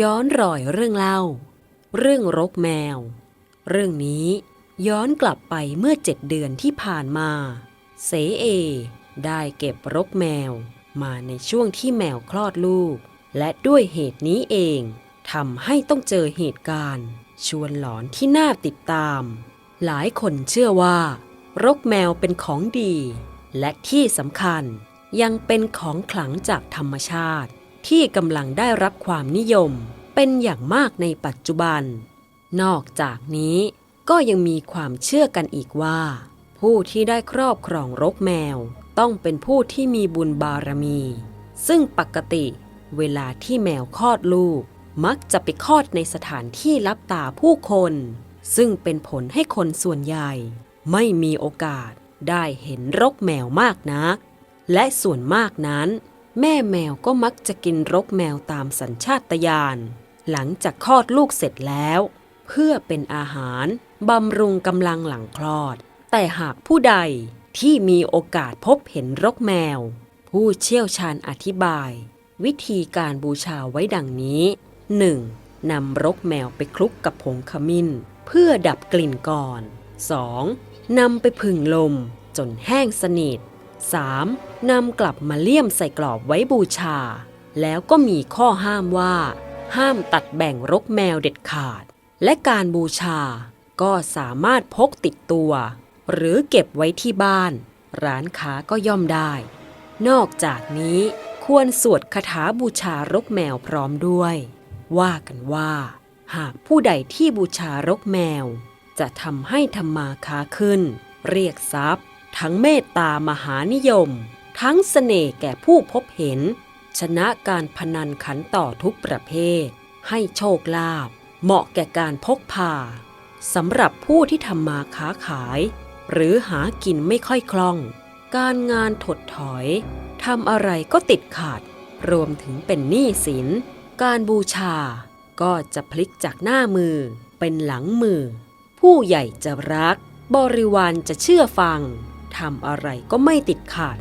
ย้อนรอยเรื่องเล่า เรื่องรกแมว เรื่องนี้ย้อนกลับไปเมื่อเจ็ดเดือนที่ผ่านมา เสเอ ได้เก็บรกแมว มาในช่วงที่แมวคลอดลูก และด้วยเหตุนี้เองทำให้ต้องเจอเหตุการณ์ ชวนหลอนที่น่าติดตาม หลายคนเชื่อว่า รกแมวเป็นของดี และที่สำคัญยังเป็นของขลังจากธรรมชาติ ที่กำลังได้รับความนิยมเป็นอย่างมากในปัจจุบัน นอกจากนี้ก็ยังมีความเชื่อกันอีกว่า ผู้ที่ได้ครอบครองรกแมวต้องเป็นผู้ที่มีบุญบารมี ซึ่งปกติเวลาที่แมวคลอดลูก มักจะไปคลอดในสถานที่รับตาผู้คน ซึ่งเป็นผลให้คนส่วนใหญ่ ไม่มีโอกาสได้เห็นรกแมวมากนัก และส่วนมากนั้น แม่แมวก็มักจะกินรกแมวตามสัญชาตญาณ หลังจากคลอดลูกเสร็จแล้ว เพื่อเป็นอาหารบำรุงกำลังหลังคลอด แต่หากผู้ใดที่มีโอกาสพบเห็นรกแมว ผู้เชี่ยวชาญอธิบาย วิธีการบูชาไว้ดังนี้ 1. นำรกแมวไปคลุกกับผงขมิ้น เพื่อดับกลิ่นก่อน 2. นำไปผึ่งลมจนแห้งสนิท 3. นำกลับมาเลี่ยมใส่กรอบไว้บูชา แล้วก็มีข้อห้ามว่า ห้ามตัดแบ่งรกแมวเด็ดขาด และการบูชา ก็สามารถพกติดตัว หรือเก็บไว้ที่บ้าน ร้านค้าก็ย่อมได้ นอกจากนี้ควรสวดคาถาบูชารกแมวพร้อมด้วย ว่ากันว่า หากผู้ใดที่บูชารกแมว จะทำให้ธรรมาค้าขึ้น เรียกทรัพย์ ทั้งเมตตามหานิยม ทั้งเสน่ห์แก่ผู้พบเห็น ชนะการพนันขันต่อทุกประเภท ให้โชคลาภเหมาะแก่การพกพาสำหรับผู้ที่ทำมาค้าขาย หรือหากินไม่ค่อยคล่อง การงานถดถอยทำอะไรก็ติดขาด รวมถึงเป็นหนี้สิน การบูชา ก็จะพลิกจากหน้ามือเป็นหลังมือ ผู้ใหญ่จะรัก บริวารจะเชื่อฟัง ทำอะไรก็ไม่ติดขาด